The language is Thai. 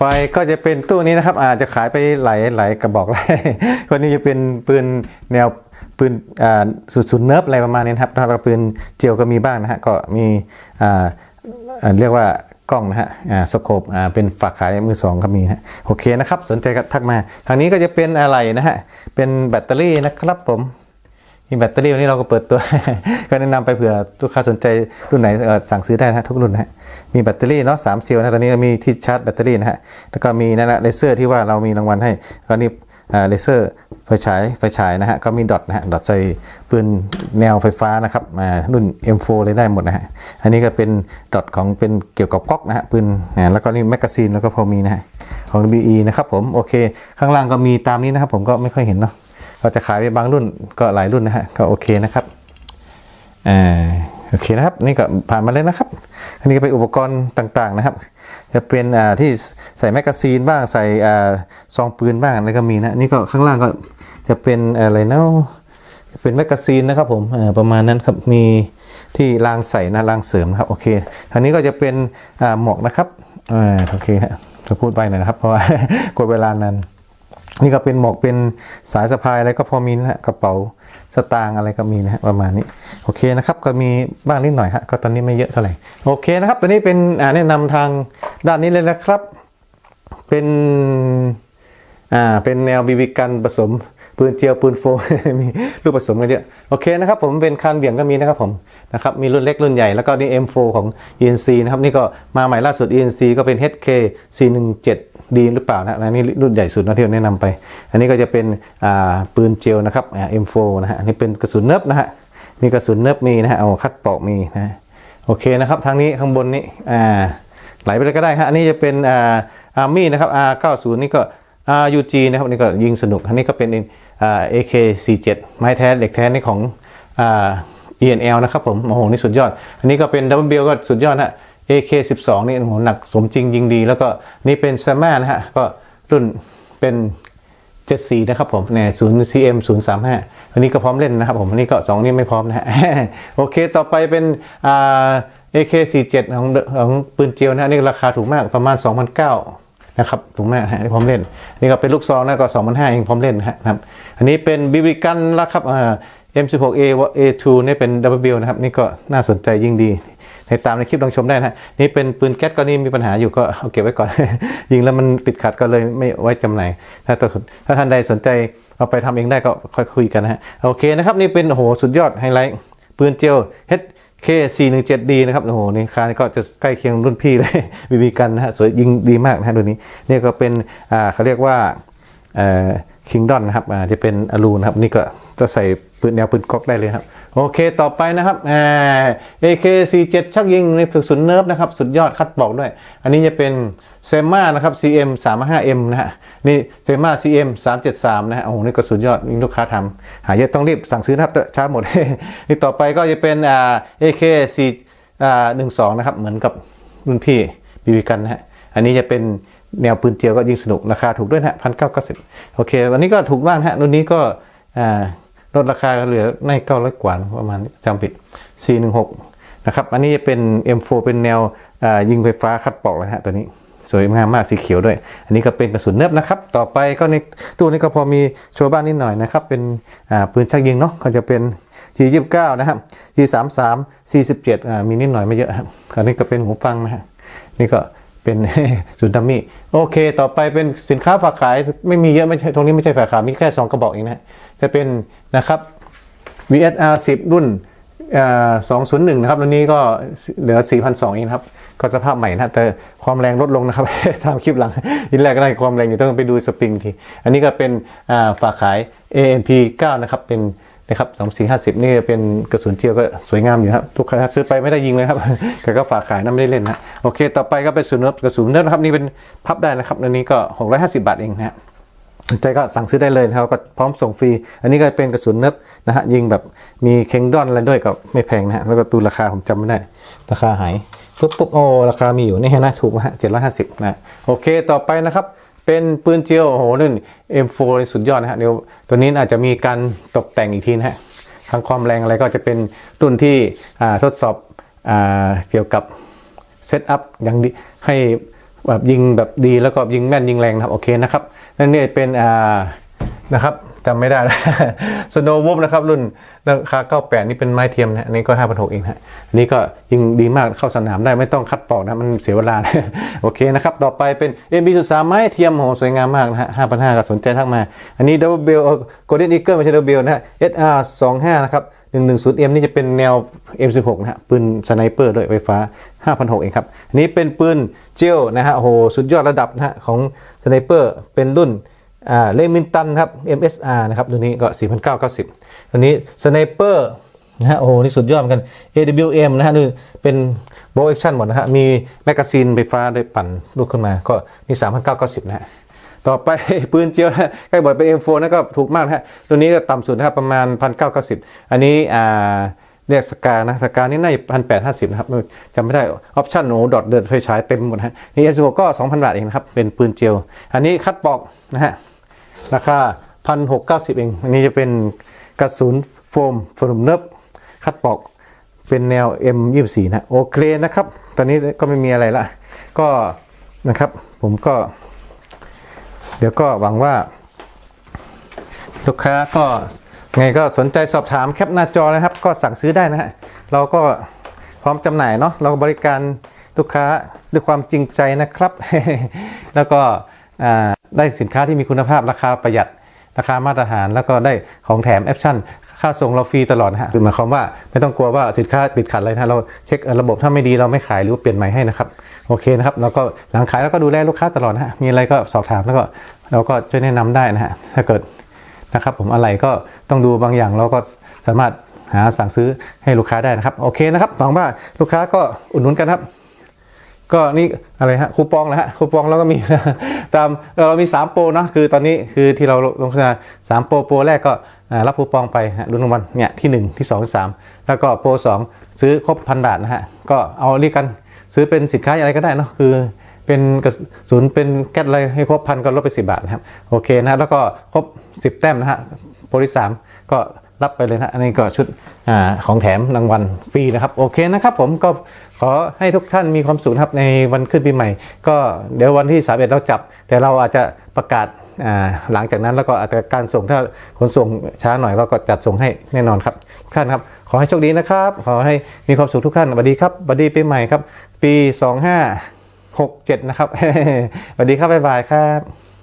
ไปก็จะเป็นตู้นี้นะครับ อาจจะขายไปหลายหลายกระบอกเลยก็นี่จะเป็นปืนแนวปืนอ่าสุดสุดเนิร์ฟอะไรประมาณนี้ครับแล้วก็ปืนเจียวก็มีบ้างนะฮะก็มีอ่าเรียกว่ากล้องนะฮะอ่าสโคปอ่าเป็นฝากขายมือสองก็มีฮะโอเคนะครับ สนใจก็ทักมา ทางนี้ก็จะเป็นอะไรนะฮะเป็นแบตเตอรี่นะครับผม มีแบตเตอรี่วันนี้เราก็เปิดตัว ก็แนะนำไปเผื่อลูกค้าสนใจรุ่นไหนสั่งซื้อได้นะฮะทุกรุ่นนะฮะมีแบตเตอรี่เนาะสามเซลล์นะตอนนี้มีที่ชาร์จแบตเตอรี่นะฮะแล้วก็มีนั่นแหละเลเซอร์ที่ว่าเรามีรางวัลให้ก็นี่เลเซอร์ไฟฉายไฟฉายนะฮะก็มีดอทนะฮะดอทใส่ปืนแนวไฟฟ้านะครับอ่ารุ่น M4 เลยได้หมดนะฮะอันนี้ก็เป็นดอทของเป็นเกี่ยวกับก๊อกนะฮะปืนแล้วก็นี่แมกกาซีนแล้วก็พอมีนะฮะของ BE นะครับผมโอเค ข้างล่างก็มีตามนี้นะครับผมก็ไม่ค่อยเห็นเนาะ ก็จะขายไปบางรุ่นก็หลายรุ่นนะฮะก็โอเคนะครับอ่าโอเคนะครับนี่ก็ผ่านมาเลยนะครับ อันนี้ก็เป็นอุปกรณ์ต่างๆนะครับ จะเป็นอ่าที่ใส่แมกกาซีนบ้างใส่อ่าซองปืนบ้างอะไรก็มีนะนี่ก็ข้างล่างก็จะเป็นอะไรเนาะเป็นแมกกาซีนนะครับผมอ่าประมาณนั้นครับมีที่รางใส่นะรางเสริมนะครับโอเคทางนี้ก็จะเป็นอ่าหมวกนะครับอ่าโอเคฮะจะพูดไปหน่อยนะครับเพราะว่ากดเวลานาน นี่ก็เป็นหมวกเป็นสายสะพายอะไรก็พอมีนะฮะกระเป๋าสตางค์อะไรก็มีนะฮะประมาณนี้โอเคนะครับก็มีบ้างนิดหน่อยฮะก็ตอนนี้ไม่เยอะเท่าไหร่โอเคนะครับตัวนี้เป็นแนะนำทางด้านนี้เลยนะครับ เป็นอ่าเป็นแนวบีบีกันผสมปืนเจียวปืนโฟมมีลูกผสมกันเยอะโอเคนะครับผมเป็นคานเบี่ยงก็มีนะครับผมนะครับมีรุ่นเล็กรุ่นใหญ่แล้วก็นี่ M4 ของ ENC นะครับนี่ก็มาใหม่ล่าสุด ENC ก็เป็น HK 417 ดีหรือเปล่านะอันนี้รุ่นใหญ่สุดนะที่เราแนะนำไป อันนี้ก็จะเป็นปืนเจลนะครับอ่า M4 นะฮะอันนี้เป็นกระสุนเนิบนะฮะมีกระสุนเนิบมีนะฮะเอาคัดปอกมีนะฮะโอเคนะครับทางนี้ข้างบนนี้อ่าไหลไปเลยก็ได้ฮะอันนี้จะเป็นอ่าอาร์มี่นะครับ R90 นี่ก็ RUG นะครับนี่ก็ยิงสนุกอันนี้ก็เป็นอ่า AK47 ไม้แท้เหล็กแท้นี่ของอ่า ENL นะครับผมโอ้โหนี่สุดยอด อันนี้ก็เป็น Double Bill ก็สุดยอดฮะ AK12 นี่โอ้โหหนักสมจริงยิงดี แล้วก็นี่เป็น s a m a นะฮะ ก็รุ่นเป็น74นะครับผมเนี่ย0 cm 035อันนี้ก็พร้อมเล่นนะครับผมอันนี้ก็ 2 นี่ไม่พร้อมนะฮะ โอเค ต่อไปเป็นอ่า AK47 ของของปืนเจียวนะนนี้ราคาถูกมากประมาณ 2,900นะครับถูกมากฮะพร้อมเล่น นี่ก็เป็นลูกซองนะก็2,500เองพร้อมเล่นนะครับ อันนี้เป็นบีบีกันแล้วครับอ่า M16A A2 นี่เป็น Double Bill นะครับ นี่ก็น่าสนใจยิ่งดี ในตามในคลิปลองชมได้นะฮะนี่เป็นปืนแก๊สก็นี่มีปัญหาอยู่ก็เอาเก็บไว้ก่อน ยิงแล้วมันติดขัดก็เลยไม่ไว้จำหน่ายถ้าถ้าท่านใดสนใจเอาไปทำเองได้ก็ค่อยคุยกันนะฮะโอเคนะครับนี่เป็นโหสุดยอดไฮไลท์ปืนเจล HK417D นะครับโอ้โหนี่คานี่ก็จะใกล้เคียงรุ่นพี่เลยบีบีกันนะฮะสวยยิงดีมากนะฮะตัวนี้นี่ก็เป็นอ่าเขาเรียกว่าเอ่อคิงดอนนะครับอ่าที่เป็นอลูนะครับนี่ก็จะใส่ปืนแนวปืนก๊อกได้เลยครับ โอเคต่อไปนะครับอ่า AK47 ชักยิงในฝึกสุนเนิร์ฟนะครับ สุดยอดคัดบอกด้วย อันนี้จะเป็นเซม่านะครับ CM 35M นะฮะนี่เซม่า CM 373นะฮะโอ้โหนี่ก็สุดยอดลูกค้าทำหาเยอะต้องรีบสั่งซื้อนะครับเถอะช้าหมด นี่ต่อไปก็จะเป็นอ่า AK4 อ่า12 นะครับ เหมือนกับรุ่นพี่บีบีกันนะฮะอันนี้จะเป็นแนวปืนเจียวก็ยิงสนุกราคาถูกด้วยนะฮะพันเก้าเก้าสิบโอเค วันนี้ก็ถูกบ้างฮะรุ่นนี้ก็อ่า ลดราคาเหลือในเก้าร้อยกว่าประมาณจำผิด 416 นะครับ อันนี้จะเป็น M4 เป็นแนวยิงไฟฟ้าคัดปอกเลยฮะตัวนี้สวยงามมากสีเขียวด้วย อันนี้ก็เป็นกระสุนเนิบนะครับ ต่อไปก็ในตู้นี้ก็พอมีโชว์บ้านนิดหน่อยนะครับ เป็นปืนชักยิงเนาะก็จะเป็น G29 นะครับ G33 47มีนิดหน่อยไม่เยอะครับอันนี้ก็เป็นหูฟังนะฮะนี่ก็ เป็นศูนย์ดัมมี่โอเค ต่อไปเป็นสินค้าฝากขายไม่มีเยอะไม่ใช่ตรงนี้ไม่ใช่ฝากขายมีแค่สองกระบอกเองนะจะเป็นนะครับ VSR 10 รุ่นอ่า201 นะครับตัวนี้ก็เหลือ 4,200เองนะครับ ก็สภาพใหม่นะแต่ความแรงลดลงนะครับตามคลิปหลังทีแรกก็ได้ความแรงอยู่ต้องไปดูสปริงที อันนี้ก็เป็นฝากขาย ANP 9 นะครับเป็น นะครับ2450นี่เป็นกระสุนเจียวก็สวยงามอยู่ครับทุกครั้งซื้อไปไม่ได้ยิงเลยครับแต่ก็ฝากขายนะไม่ได้เล่นนะโอเค ต่อไปก็เป็นกระสุนเนิบกระสุนเนิบนะครับนี่เป็นพับได้นะครับอันนี้ก็650บาทเองนะฮะสนใจก็สั่งซื้อได้เลยนะครับก็พร้อมส่งฟรี อันนี้ก็เป็นกระสุนเนิบนะฮะยิงแบบมีเคงดอนอะไรด้วยก็ไม่แพงนะฮะแล้วก็ตูราคาผมจำไม่ได้ ราคาหายปุ๊บปุ๊บโอ้ราคามีอยู่นี่ฮะนะถูกนะฮะเจ็ดร้อยห้าสิบนะโอเคต่อไปนะครับ เป็นปืนเจียวโอ้โหนี่ M4 สุดยอดนะฮะเดี๋ยวตัวนี้อาจจะมีการตกแต่งอีกทีนะฮะทั้งความแรงอะไรก็จะเป็นรุ่นที่ทดสอบอเกี่ยวกับเซตอัพอย่างให้แบบยิงแบบดีแล้วก็ยิงแม่นยิงแรงนะครับโอเคนะครับนั่นนี่ยเป็นนะครับ จำไม่ได้แล้วสโนว์วูฟนะครับรุ่นราคา98 นี่เป็นไม้เทียมนะอันนี้ก็5,600เองฮะอันนี้ก็ยิงดีมากเข้าสนามได้ไม่ต้องคัดปอกนะมันเสียเวลาโอเคนะครับต่อไปเป็น MB 1 3 ไม้เทียมโหสวยงามมากนะฮะ5,500ก็สนใจทักมา อันนี้ Double Bell Golden Eagle ไม่ใช่ Double Bell นะฮะ SR 25 นะครับ 110M นี่จะเป็นแนว M16 นะฮะปืนสไนเปอร์ด้วยไฟฟ้า 5,600 เองครับอันนี้เป็นปืนเจลนะฮะโอ้โหสุดยอดระดับนะฮะของสไนเปอร์เป็นรุ่น อ่าเลมินตันครับ MSR นะครับ ตัวนี้ก็ 4,990 ตัวนี้สไนเปอร์นะฮะโอ้โห นี่สุดยอดเหมือนกัน AWM นะฮะนี่เป็นโบว์แอคชั่นหมดนะฮะ มีแมกกาซีนไฟฟ้าด้วยปั่นลูกขึ้นมา ก็นี่3,990 นะฮะ ต่อไปปืนเจียวนะใกล้บอกเป็น M4 นั่นก็ถูกมากนะฮะ ตัวนี้ก็ต่ำสุดนะครับประมาณ 1,990 อันนี้อ่าเรียกสกานะสกานี่น่าจะพันแปดห้าสิบนะครับจำไม่ได้ออปชั่นโอ้ดอทเดินไฟฉายเต็มหมดนะฮะนี่ M16 ก็2,000บาทเองนะครับ เป็นปืนเจียวอันนี้คัดปอกนะฮะ ราคา1,690เองอันนี้จะเป็นกระสุนโฟมโฟมเนิบคัดปอกเป็นแนว M24 นะโอเคนะครับ ตอนนี้ก็ไม่มีอะไรละ ก็นะครับผมก็ เดี๋ยวก็หวังว่า ลูกค้าก็ไงก็สนใจสอบถามแคปหน้าจอนะครับ ก็สั่งซื้อได้นะฮะเราก็พร้อมจำหน่ายเนาะเราบริการลูกค้าด้วยความจริงใจนะครับ แล้วก็อ่า ได้สินค้าที่มีคุณภาพราคาประหยัดราคามาตรฐาน แล้วก็ได้ของแถมแอปชั่น ค่าส่งเราฟรีตลอดนะฮะหรือหมายความว่าไม่ต้องกลัวว่าสินค้าติดขัดอะไรนะเราเช็คระบบถ้าไม่ดีเราไม่ขายหรือเปลี่ยนใหม่ให้นะครับโอเคนะครับแล้วก็หลังขายแล้วก็ดูแลลูกค้าตลอดนะฮะมีอะไรก็สอบถามแล้วก็เราก็ช่วยแนะนำได้นะฮะถ้าเกิดนะครับผมอะไรก็ต้องดูบางอย่างเราก็สามารถหาสั่งซื้อให้ลูกค้าได้นะครับโอเคนะครับหวังว่าลูกค้าก็อุดหนุนกันครับ ก็นี่อะไรฮะคูปองนะฮะคูปองเราก็มีตามเรามี 3 โปรเนาะคือตอนนี้คือที่เราลงโฆษณาสามโปรโปรแรกก็รับคูปองไปฮะรุ่นรางวัลเนี่ยที่ 1 ที่2ที่3แล้วก็โปร2ซื้อครบพันบาทนะฮะก็เอาเรียกกันซื้อเป็นสินค้าอะไรก็ได้เนาะคือเป็นกระสุนเป็นแก๊สอะไรให้ครบพันก็ลดไป 10 บาทนะครับโอเคนะแล้วก็ครบ 10 แต้มนะฮะโปรที่สามก็ รับไปเลยนะอันนี้ก็ชุดอของแถมรางวัลฟรีนะครับ โอเคนะครับผมก็ขอให้ทุกท่านมีความสุขครับในวันขึ้นปีใหม่ ก็เดี๋ยววันที่3เเราจับ แต่เราอาจจะประกาศหลังจากนั้นแล้วก็อาจจะการส่งถ้าขนส่งช้าหน่อยเราก็จัดส่งให้แน่นอนครับทุกท่านครับ ขอให้โชคดีนะครับ ขอให้มีความสุขทุกท่านสวัสดีครับสวัสดีปีใหม่ครับ ปี 25 67 นะครับสวัสดีครับบ๊ายบายครับ